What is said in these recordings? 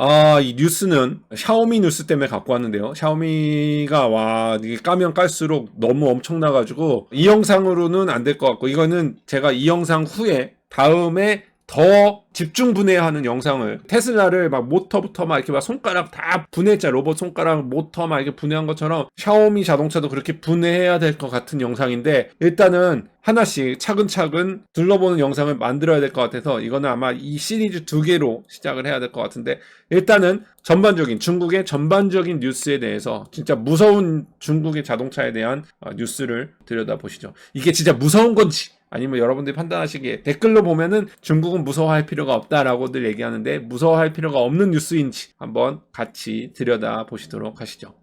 아, 이 뉴스는 샤오미 뉴스 때문에 갖고 왔는데요. 샤오미가 와, 이게 까면 깔수록 너무 엄청나가지고 이 영상으로는 안 될 것 같고 이거는 제가 이 영상 후에 다음에 더 집중 분해하는 영상을 테슬라를 막 모터부터 막 이렇게 막 손가락 다 분해했자 로봇 손가락 모터 막 이렇게 분해한 것처럼 샤오미 자동차도 그렇게 분해해야 될 것 같은 영상인데 일단은 하나씩 차근차근 둘러보는 영상을 만들어야 될 것 같아서 이거는 아마 이 시리즈 두 개로 시작을 해야 될 것 같은데 일단은 전반적인 중국의 전반적인 뉴스에 대해서 진짜 무서운 중국의 자동차에 대한 어, 뉴스를 들여다보시죠. 이게 진짜 무서운 건지 아니면 여러분들이 판단하시기에 댓글로 보면은 중국은 무서워할 필요가 없다라고들 얘기하는데 무서워할 필요가 없는 뉴스인지 한번 같이 들여다 보시도록 하시죠.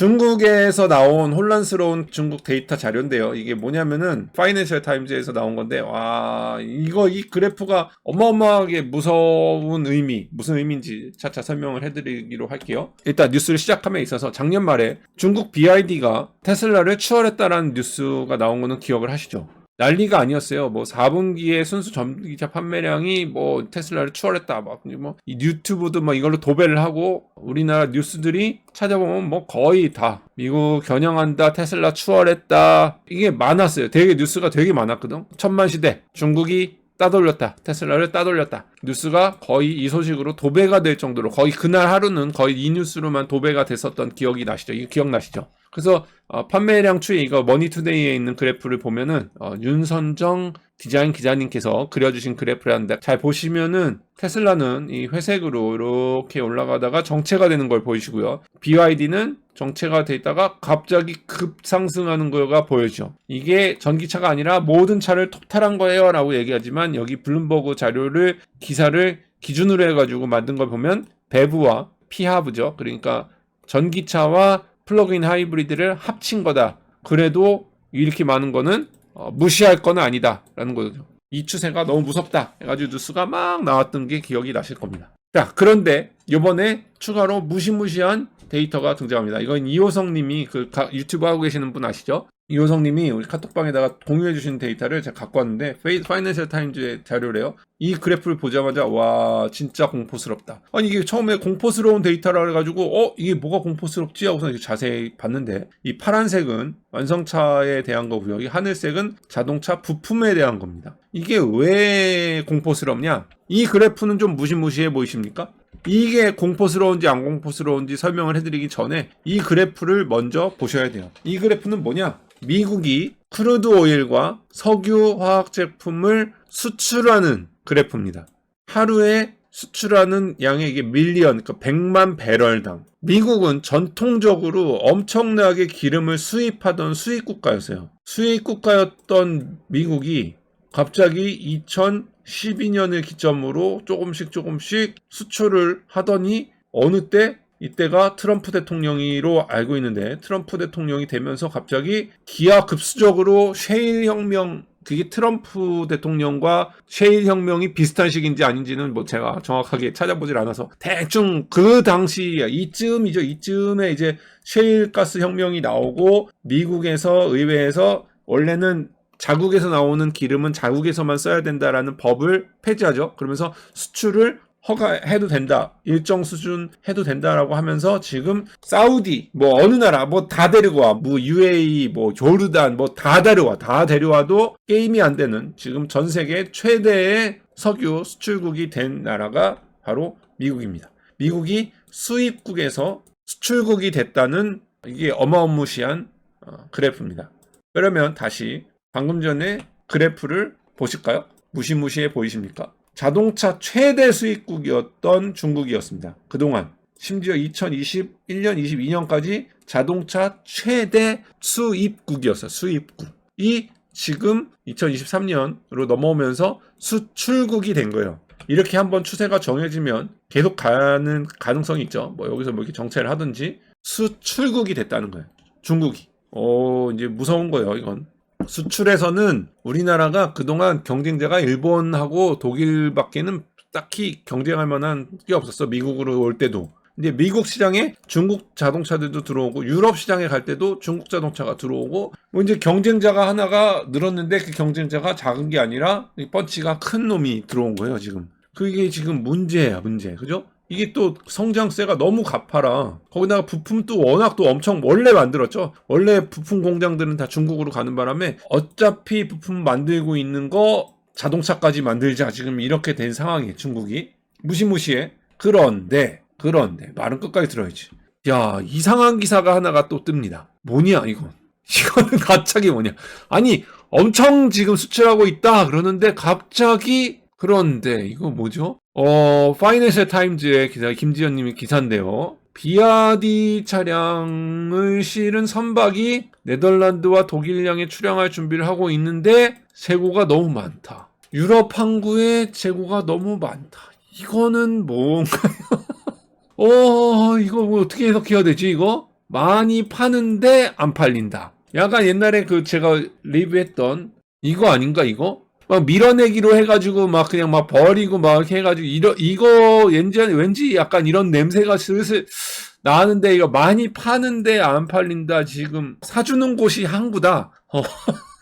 중국에서 나온 혼란스러운 중국 데이터 자료인데요. 이게 뭐냐면은 파이낸셜 타임즈에서 나온 건데 와 이거 이 그래프가 어마어마하게 무서운 의미 무슨 의미인지 차차 설명을 해드리기로 할게요. 일단 뉴스를 시작함에 있어서 작년 말에 중국 BID가 테슬라를 추월했다라는 뉴스가 나온 거는 기억을 하시죠? 난리가 아니었어요. 뭐 4분기에 순수 전기차 판매량이 뭐 테슬라를 추월했다. 막뭐 유튜브도 뭐 이걸로 도배를 하고 우리나라 뉴스들이 찾아보면 뭐 거의 다 미국 겨냥한다. 테슬라 추월했다. 이게 많았어요. 되게 뉴스가 되게 많았거든. 천만 시대 중국이 따돌렸다. 테슬라를 따돌렸다. 뉴스가 거의 이 소식으로 도배가 될 정도로 거의 그날 하루는 거의 이 뉴스로만 도배가 됐었던 기억이 나시죠? 이거 기억나시죠? 그래서 어, 판매량 추이 이거 머니투데이에 있는 그래프를 보면은 어, 윤선정 디자인 기자님께서 그려주신 그래프라는데 잘 보시면은 테슬라는 이 회색으로 이렇게 올라가다가 정체가 되는 걸 보이시고요. BYD는 정체가 돼 있다가 갑자기 급상승하는 거가 보여죠. 이게 전기차가 아니라 모든 차를 토탈한 거예요 라고 얘기하지만 여기 블룸버그 자료를 기사를 기준으로 해가지고 만든 걸 보면 배브와 피하브죠. 그러니까 전기차와 플러그인 하이브리드를 합친 거다. 그래도 이렇게 많은 거는 어, 무시할 건 아니다라는 거죠. 이 추세가 너무 무섭다 해가지고 뉴스가 막 나왔던 게 기억이 나실 겁니다. 자 그런데 이번에 추가로 무시무시한 데이터가 등장합니다. 이건 이호성 님이 그 가- 유튜브 하고 계시는 분 아시죠? 이호성 님이 우리 카톡방에다가 공유해 주신 데이터를 제가 갖고 왔는데 파이낸셜 타임즈의 자료래요. 이 그래프를 보자마자 와 진짜 공포스럽다. 아니 이게 처음에 공포스러운 데이터라 그래가지고 어 이게 뭐가 공포스럽지 하고서 자세히 봤는데 이 파란색은 완성차에 대한 거고요. 이 하늘색은 자동차 부품에 대한 겁니다. 이게 왜 공포스럽냐? 이 그래프는 좀 무시무시해 보이십니까? 이게 공포스러운지 안 공포스러운지 설명을 해드리기 전에 이 그래프를 먼저 보셔야 돼요. 이 그래프는 뭐냐? 미국이 크루드 오일과 석유 화학 제품을 수출하는 그래프입니다. 하루에 수출하는 양의 이게 밀리언, 그러니까 100만 배럴당. 미국은 전통적으로 엄청나게 기름을 수입하던 수입 국가였어요. 수입 국가였던 미국이 갑자기 2012년을 기점으로 조금씩 조금씩 수출을 하더니 어느 때 이때가 트럼프 대통령이로 알고 있는데 트럼프 대통령이 되면서 갑자기 기하급수적으로 셰일 혁명 그게 트럼프 대통령과 셰일 혁명이 비슷한 시기인지 아닌지는 뭐 제가 정확하게 찾아보질 않아서 대충 그 당시 이쯤이죠 이쯤에 이제 셰일 가스 혁명이 나오고 미국에서 의회에서 원래는 자국에서 나오는 기름은 자국에서만 써야 된다라는 법을 폐지하죠. 그러면서 수출을 허가해도 된다. 일정 수준 해도 된다라고 하면서 지금 사우디 뭐 어느 나라 뭐 다 데리고 와. 뭐 UAE 뭐 조르단 뭐 다 데려와. 다 데려와도 게임이 안 되는 지금 전 세계 최대의 석유 수출국이 된 나라가 바로 미국입니다. 미국이 수입국에서 수출국이 됐다는 이게 어마어마시한 어, 그래프입니다. 그러면 다시 방금 전에 그래프를 보실까요? 무시무시해 보이십니까? 자동차 최대 수입국이었던 중국이었습니다. 그동안 심지어 2021년, 22년까지 자동차 최대 수입국이었어요. 수입국이 지금 2023년으로 넘어오면서 수출국이 된 거예요. 이렇게 한번 추세가 정해지면 계속 가는 가능성이 있죠. 뭐 여기서 뭐 이렇게 정체를 하든지 수출국이 됐다는 거예요. 중국이. 오, 이제 무서운 거예요, 이건. 수출에서는 우리나라가 그동안 경쟁자가 일본하고 독일밖에는 딱히 경쟁할 만한 게 없었어. 미국으로 올 때도. 이제 미국 시장에 중국 자동차들도 들어오고 유럽 시장에 갈 때도 중국 자동차가 들어오고 뭐 이제 경쟁자가 하나가 늘었는데 그 경쟁자가 작은 게 아니라 이 펀치가 큰 놈이 들어온 거예요 지금 그게 지금 문제야, 문제. 그죠? 이게 또 성장세가 너무 가파라. 거기다가 부품도 워낙 또 엄청 원래 만들었죠. 원래 부품 공장들은 다 중국으로 가는 바람에 어차피 부품 만들고 있는 거 자동차까지 만들자. 지금 이렇게 된 상황이에요, 중국이. 무시무시해. 그런데, 그런데, 말은 끝까지 들어야지. 야, 이상한 기사가 하나가 또 뜹니다. 뭐냐, 이건. 이거는 갑자기 뭐냐. 아니, 엄청 지금 수출하고 있다. 그러는데 갑자기, 그런데, 이거 뭐죠? 어, 파이낸셜 타임즈의 기사, 김지현 님의 기사인데요. 비아디 차량을 실은 선박이 네덜란드와 독일량에 출항할 준비를 하고 있는데 재고가 너무 많다. 유럽 항구에 재고가 너무 많다. 이거는 뭔가요? 어, 이거 뭐 어떻게 해석해야 되지, 이거? 많이 파는데 안 팔린다. 약간 옛날에 그 제가 리뷰했던 이거 아닌가, 이거? 막 밀어내기로 해가지고 막 그냥 막 버리고 막 해가지고 이러, 이거 왠지, 왠지 약간 이런 냄새가 슬슬 나는데 이거 많이 파는데 안 팔린다. 지금 사주는 곳이 항구다. 어,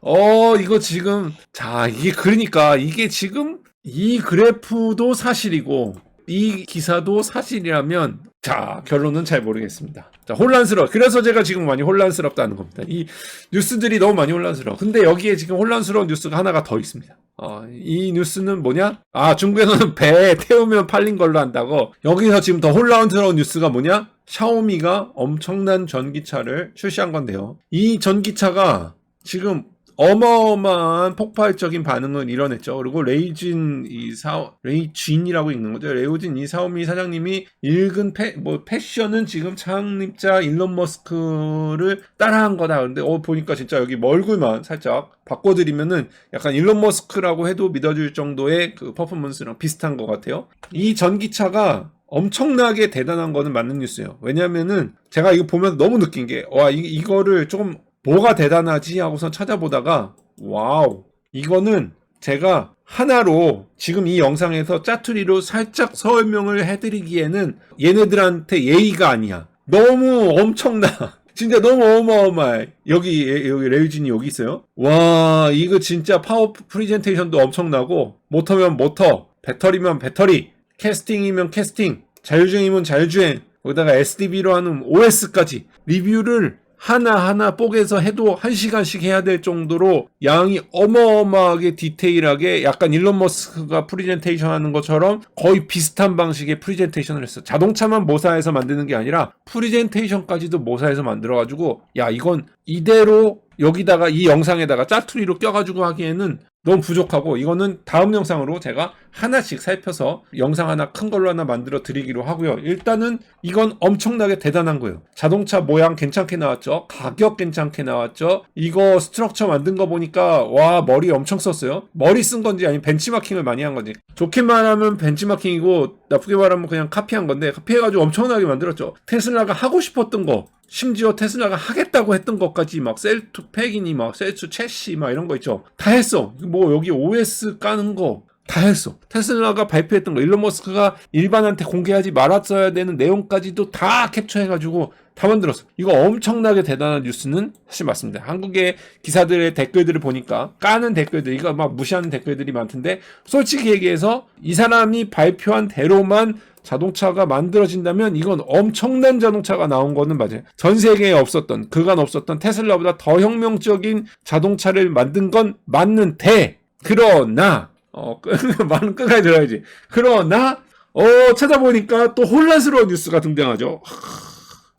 어, 이거 지금, 자, 이게 그러니까 이게 지금 이 그래프도 사실이고 이 기사도 사실이라면 자 결론은 잘 모르겠습니다. 자 혼란스러워. 그래서 제가 지금 많이 혼란스럽다는 겁니다. 이 뉴스들이 너무 많이 혼란스러워. 근데 여기에 지금 혼란스러운 뉴스가 하나가 더 있습니다. 어, 이 뉴스는 뭐냐? 아 중국에서는 배에 태우면 팔린 걸로 한다고. 여기서 지금 더 혼란스러운 뉴스가 뭐냐? 샤오미가 엄청난 전기차를 출시한 건데요. 이 전기차가 지금 어마어마한 폭발적인 반응을 이뤄냈죠. 그리고 레이진 이 사, 레이진이라고 읽는 거죠. 레오진 이 사오미 사장님이 읽은 패, 뭐 패션은 지금 창립자 일론 머스크를 따라한 거다. 근데 어 보니까 진짜 여기 얼굴만 살짝 바꿔드리면은 약간 일론 머스크라고 해도 믿어줄 정도의 그 퍼포먼스랑 비슷한 것 같아요. 이 전기차가 엄청나게 대단한 거는 맞는 뉴스예요. 왜냐면은 제가 이거 보면서 너무 느낀 게, 와, 이, 이거를 조금 뭐가 대단하지? 하고선 찾아보다가 와우 이거는 제가 하나로 지금 이 영상에서 짜투리로 살짝 설명을 해드리기에는 얘네들한테 예의가 아니야. 너무 엄청나. 진짜 너무 어마어마해. 여기 여기 레이진이 여기 있어요? 와 이거 진짜 파워 프리젠테이션도 엄청나고 모터면 모터 배터리면 배터리. 캐스팅이면 캐스팅. 자율주행이면 자율주행. 거기다가 SDB로 하는 OS까지. 리뷰를 하나하나 뽀개서 해도 한 시간씩 해야 될 정도로 양이 어마어마하게 디테일하게 약간 일론 머스크가 프리젠테이션 하는 것처럼 거의 비슷한 방식의 프리젠테이션을 했어. 자동차만 모사해서 만드는 게 아니라 프리젠테이션까지도 모사해서 만들어가지고 야 이건 이대로 여기다가 이 영상에다가 짜투리로 껴가지고 하기에는 너무 부족하고 이거는 다음 영상으로 제가 하나씩 살펴서 영상 하나 큰 걸로 하나 만들어 드리기로 하고요. 일단은 이건 엄청나게 대단한 거예요. 자동차 모양 괜찮게 나왔죠. 가격 괜찮게 나왔죠. 이거 스트럭처 만든 거 보니까 와 머리 엄청 썼어요. 머리 쓴 건지 아니면 벤치마킹을 많이 한 건지. 좋게 말하면 벤치마킹이고 나쁘게 말하면 그냥 카피한 건데 카피해가지고 엄청나게 만들었죠. 테슬라가 하고 싶었던 거 심지어 테슬라가 하겠다고 했던 것까지 막 셀투 팩이니 막 셀투 채시 막 이런 거 있죠. 다 했어. 뭐 여기 OS 까는 거. 다 했어. 테슬라가 발표했던 거, 일론 머스크가 일반한테 공개하지 말았어야 되는 내용까지도 다 캡처해가지고 다 만들었어. 이거 엄청나게 대단한 뉴스는 사실 맞습니다. 한국의 기사들의 댓글들을 보니까 까는 댓글들, 이거 막 무시하는 댓글들이 많던데, 솔직히 얘기해서 이 사람이 발표한 대로만 자동차가 만들어진다면 이건 엄청난 자동차가 나온 거는 맞아요. 전 세계에 없었던, 그간 없었던 테슬라보다 더 혁명적인 자동차를 만든 건 맞는데, 그러나, 어, 말은 끝까지 들어야지. 그러나, 어, 찾아보니까 또 혼란스러운 뉴스가 등장하죠. 하,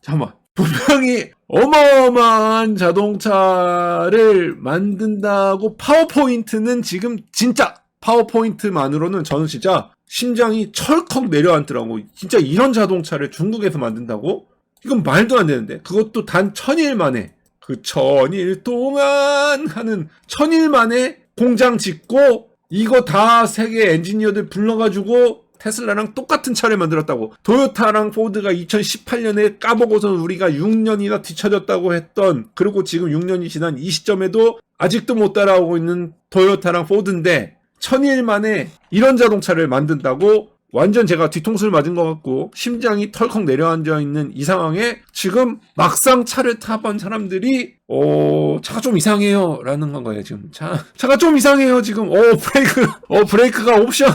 잠깐만. 분명히 어마어마한 자동차를 만든다고 파워포인트는 지금 진짜 파워포인트만으로는 저는 진짜 심장이 철컥 내려앉더라고. 진짜 이런 자동차를 중국에서 만든다고? 이건 말도 안 되는데. 그것도 단 천일 만에. 그 천일 동안 하는 천일 만에 공장 짓고 이거 다 세계 엔지니어들 불러가지고 테슬라랑 똑같은 차를 만들었다고. 도요타랑 포드가 2018년에 까보고선 우리가 6년이나 뒤쳐졌다고 했던, 그리고 지금 6년이 지난 이 시점에도 아직도 못 따라오고 있는 도요타랑 포드인데, 천일 만에 이런 자동차를 만든다고 완전 제가 뒤통수를 맞은 것 같고 심장이 털컥 내려앉아 있는 이 상황에 지금 막상 차를 타본 사람들이 어 차가 좀 이상해요 라는 건 거예요 지금 차 차가 좀 이상해요 지금 어 브레이크 어 브레이크가 옵션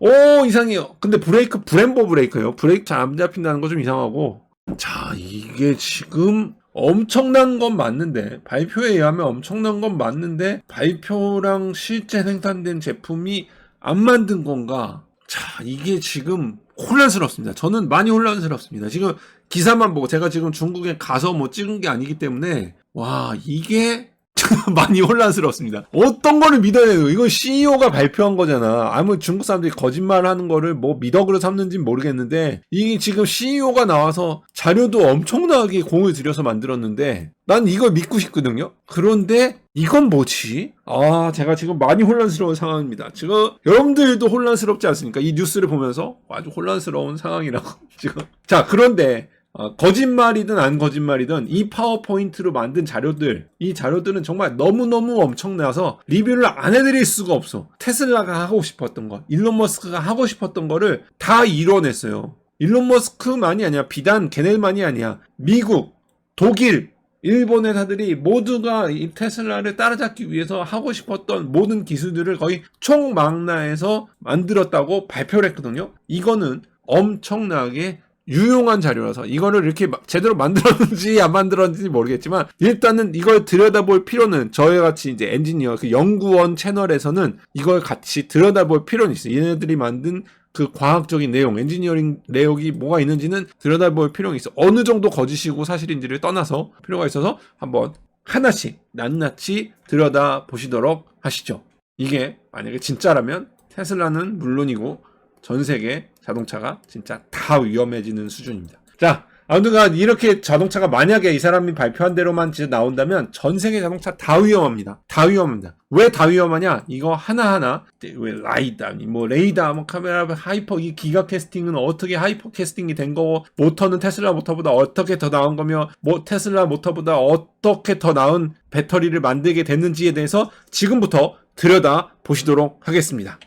오 이상해요. 근데 브레이크 브렘보 브레이크예요. 브레이크 잘 안 잡힌다는 거 좀 이상하고. 자 이게 지금 엄청난 건 맞는데 발표에 의하면 엄청난 건 맞는데 발표랑 실제 생산된 제품이 안 만든 건가? 자 이게 지금 혼란스럽습니다. 저는 많이 혼란스럽습니다. 지금 기사만 보고 제가 지금 중국에 가서 뭐 찍은 게 아니기 때문에 와 이게 많이 혼란스럽습니다. 어떤 거를 믿어야 돼요? 이건 CEO가 발표한 거잖아. 아무 중국 사람들이 거짓말 하는 거를 뭐 믿어그려 삼는지 모르겠는데, 이게 지금 CEO가 나와서 자료도 엄청나게 공을 들여서 만들었는데, 난 이걸 믿고 싶거든요? 그런데, 이건 뭐지? 아, 제가 지금 많이 혼란스러운 상황입니다. 지금 여러분들도 혼란스럽지 않습니까? 이 뉴스를 보면서 아주 혼란스러운 상황이라고. 지금. 자, 그런데, 어, 거짓말이든 안 거짓말이든 이 파워포인트로 만든 자료들, 이 자료들은 정말 너무너무 엄청나서 리뷰를 안 해드릴 수가 없어. 테슬라가 하고 싶었던 거, 일론 머스크가 하고 싶었던 거를 다 이뤄냈어요. 일론 머스크만이 아니야. 비단 걔네만이 아니야. 미국, 독일, 일본 회사들이 모두가 이 테슬라를 따라잡기 위해서 하고 싶었던 모든 기술들을 거의 총망라해서 만들었다고 발표를 했거든요. 이거는 엄청나게 유용한 자료라서 이거를 이렇게 마- 제대로 만들었는지 안 만들었는지 모르겠지만 일단은 이걸 들여다볼 필요는 저희 같이 이제 엔지니어 그 연구원 채널에서는 이걸 같이 들여다볼 필요는 있어요. 얘네들이 만든 그 과학적인 내용, 엔지니어링 내용이 뭐가 있는지는 들여다볼 필요가 있어. 어느 정도 거짓이고 사실인지를 떠나서 필요가 있어서 한번 하나씩 낱낱이 들여다 보시도록 하시죠. 이게 만약에 진짜라면 테슬라는 물론이고 전 세계 자동차가 진짜 다 위험해지는 수준입니다. 자, 아무튼간 이렇게 자동차가 만약에 이 사람이 발표한 대로만 진짜 나온다면 전 세계 자동차 다 위험합니다. 다 위험합니다. 왜 다 위험하냐? 이거 하나하나 왜 라이다, 뭐 레이다, 뭐 카메라, 하이퍼 이 기가 캐스팅은 어떻게 하이퍼 캐스팅이 된 거고 모터는 테슬라 모터보다 어떻게 더 나은 거며 뭐 테슬라 모터보다 어떻게 더 나은 배터리를 만들게 됐는지에 대해서 지금부터 들여다 보시도록 하겠습니다.